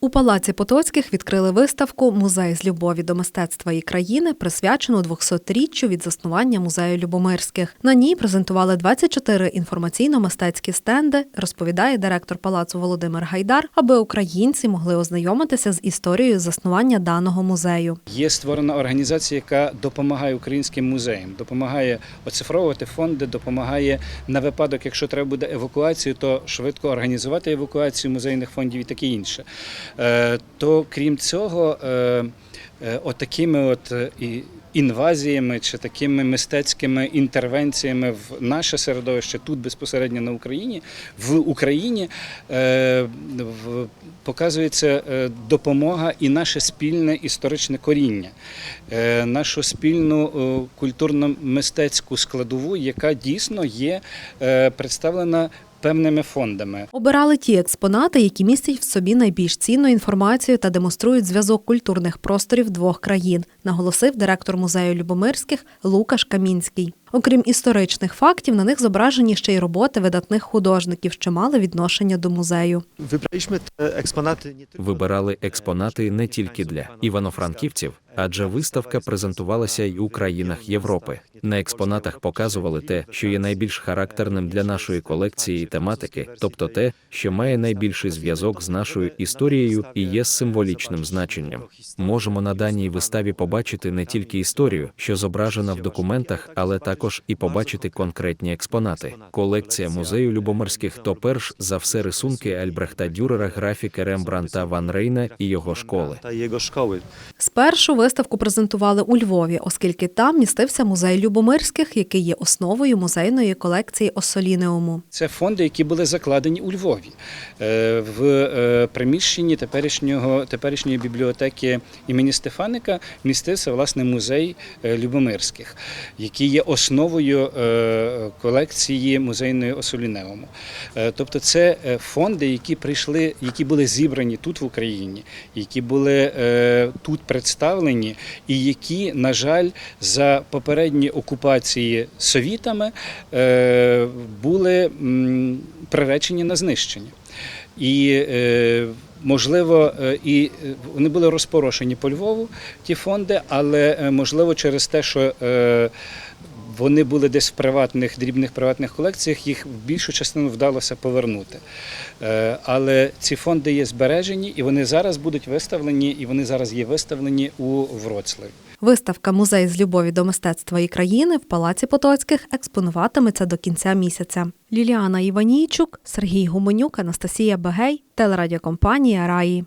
У палаці Потоцьких відкрили виставку Музей з любові до мистецтва і країни, присвячену 200-річчю від заснування музею Любомирських. На ній презентували 24 інформаційно-мистецькі стенди, розповідає директор палацу Володимир Гайдар, аби українці могли ознайомитися з історією заснування даного музею. Є створена організація, яка допомагає українським музеям, допомагає оцифровувати фонди, допомагає на випадок, якщо треба буде евакуацію, то швидко організувати евакуацію музейних фондів і таке інше. Е, То крім цього, е, е, отакими от інвазіями чи такими мистецькими інтервенціями в наше середовище тут безпосередньо на Україні, в Україні показується допомога і наше спільне історичне коріння, нашу спільну культурно-мистецьку складову, яка дійсно є представлена певними фондами. Обирали ті експонати, які містять в собі найбільш цінну інформацію та демонструють зв'язок культурних просторів двох країн, наголосив директор музею Любомирських Лукаш Камінський. Окрім історичних фактів, на них зображені ще й роботи видатних художників, що мали відношення до музею. Вибирали експонати не тільки для івано-франківців, адже виставка презентувалася й у країнах Європи. На експонатах показували те, що є найбільш характерним для нашої колекції і тематики, тобто те, що має найбільший зв'язок з нашою історією і є символічним значенням. Можемо на даній виставі побачити не тільки історію, що зображена в документах, але також і побачити конкретні експонати. Колекція музею Любомирських то перш за все рисунки Альбрехта Дюрера, графіки Рембранта Ван Рейна і його школи. ta jego szkoły. Спершу виставку презентували у Львові, оскільки там містився музей Любомирських, який є основою музейної колекції Осолінеуму. Це фонди, які були закладені у Львові Е, в е, приміщенні теперішнього теперішньої бібліотеки імені Стефаника містився власне музей е, Любомирських, який є основою колекції музейної Осолінеуму. Тобто, це фонди, які прийшли, які були зібрані тут в Україні, які були тут представлені, і які, на жаль, за попередні окупації совітами е, були приречені на знищення. І е, можливо, е, і вони були розпорошені по Львову, ті фонди, але можливо через те, що вони були десь в приватних дрібних приватних колекціях, їх в більшу частину вдалося повернути. Але ці фонди є збережені, і вони зараз будуть виставлені, і вони зараз є виставлені у Вроцлаві. Виставка Музей з любові до мистецтва і країни в Палаці Потоцьких експонуватиметься до кінця місяця. Ліліана Іванійчук, Сергій Гуменюк, Анастасія Бегей, телерадіокомпанія Раї.